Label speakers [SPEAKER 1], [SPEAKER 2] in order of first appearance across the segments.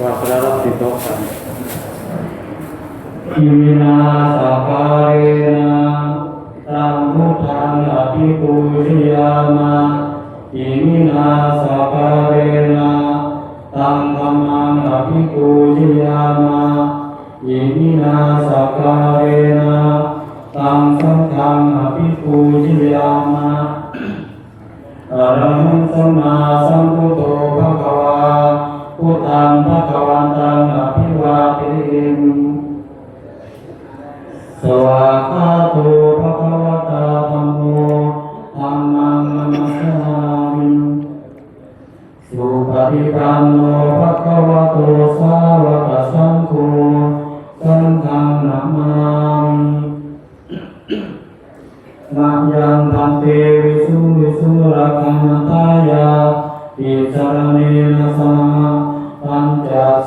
[SPEAKER 1] ว่าพระรับติโตกัน
[SPEAKER 2] อิมินาสการเรนะตังพุทธังอภิปูชยามะอิมินาสการเรนะตังธัมมังอภิปูชยามะอิมินาสการเรนะตังสังฆังอภิ ระหังสัมมาสัมพุทโธภะคะวาพุทธังภะคะวันตังอภิวาเทมิสวากขาโตภะคะ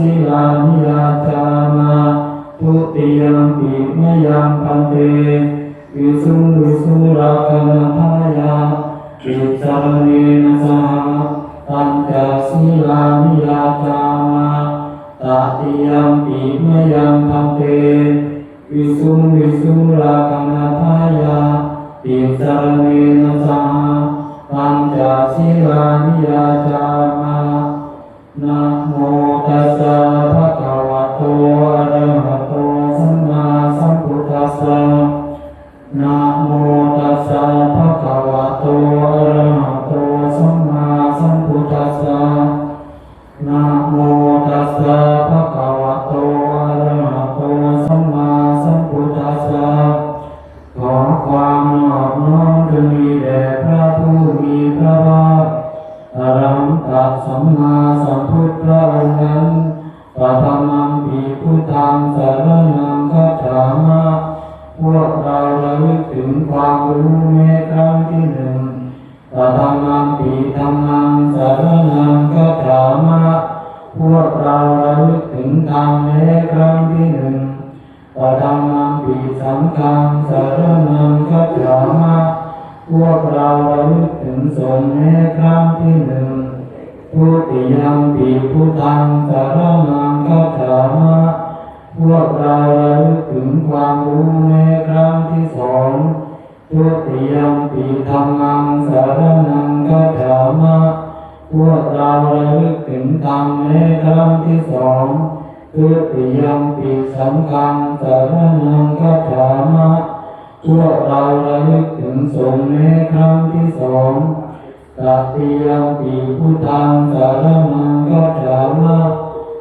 [SPEAKER 2] ศีลานิยาจามาทุติยมปิมยังพันเตวิสุวิสุรักขณทายาอิสรเนนะสหปัญจศีลานิยาจามาตติยมปิมยังพันเตวิสุวิสุรักขณทายาติสรเนนะสหปัญจศีลานิยาจา ธรรมแม้ครั้งที่หนึ่งปะธรรมังปีสังฆังสารนังคัจฉามะพวกเราระลึกถึงสงฆ์แม้ครั้งที่หนึ่งทุติยมปีพุทธังสารนังคัจฉามะพวกเราระลึกถึงความรู้แม้ครั้งที่สองทุติยมปีธรรมังสารนังคัจฉามะพวกเราระลึกถึงธรรมแม้ครั้งที่สอง ทุติยมปีสังฆังสารนังคัจฉามะพวกเราระลึกถึงสงฆ์แม้ครั้งที่สองตติยมปีพุทธังสารนังคัจฉามะ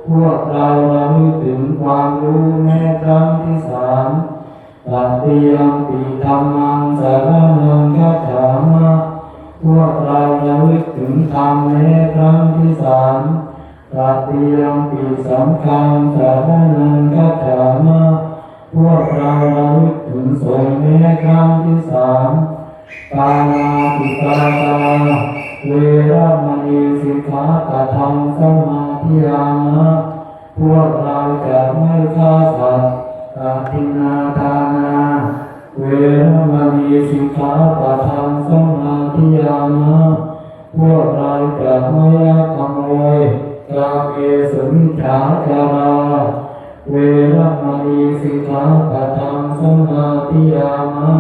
[SPEAKER 2] พวกเราระลึกถึงความรู้แม้ครั้งที่สามตติยมปีธรรมังสารนังคัจฉามะพวกเราระลึกถึงธรรมแม้ครั้งที่สาม ติยมปีสังฆังสารนังคัจฉามะพวกเราระลึกถึงสงฆ์แม้ครั้งที่สามปานาติปาตาเวรมณีสิกขาปะทังสมาธิามะพวกเราจะไม่ฆ่าสัตว์ปฏินาทานาเวรมณีสิกขาปะทังสมาธิามะพวกเราจะไม่ลักขโมย กาเมสุมิจฉาจาราเวรมณีสิกขาปะทังสมาธิยามะ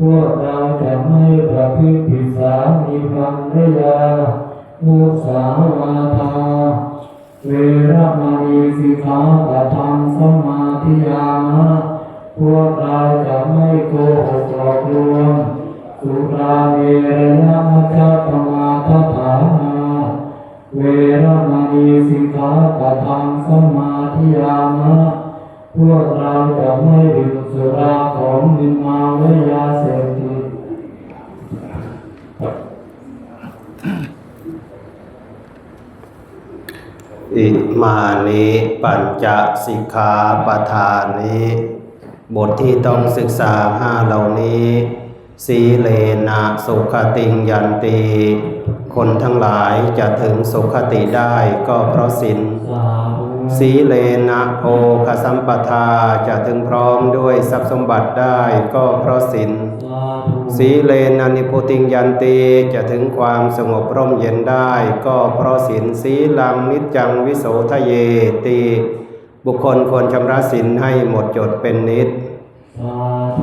[SPEAKER 2] พวกเราจะไม่ประพฤติผิดสามีพันรยามุสาวาทา เวรมณีสิกขาปะทังสมาธิยามะพวกเราจะไม่โกหกหลอกลวงสุราเมรยะมัจจปมาทฐา ทังสมาธิยามะพวกเราจะไม่ดื่มสุราของมินมาและยาเสพติด
[SPEAKER 3] อิมานิปัญจสิกขาปทานิบทที่ต้องศึกษาห้าเหล่านี้ สีเลนะสุขติงยันตี คนทั้งหลายจะถึงสุขติได้ก็เพราะสิน
[SPEAKER 2] สาธุ
[SPEAKER 3] สีเลนะโภคสัมปทาจะถึงพร้อมด้วยทรัพย์สมบัติได้ก็เพราะสิน
[SPEAKER 2] สาธุ
[SPEAKER 3] สีเลนะนิพุติงยันตีจะถึงความสงบร่มเย็นได้ก็เพราะศีลสีลังนิจจังวิโสทะเยติบุคคลควรชำระศีลให้หมดจดเป็นนิด
[SPEAKER 2] สาธุ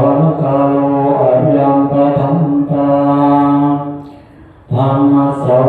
[SPEAKER 2] วนกาโลอริยังปะทันตาธรรมสว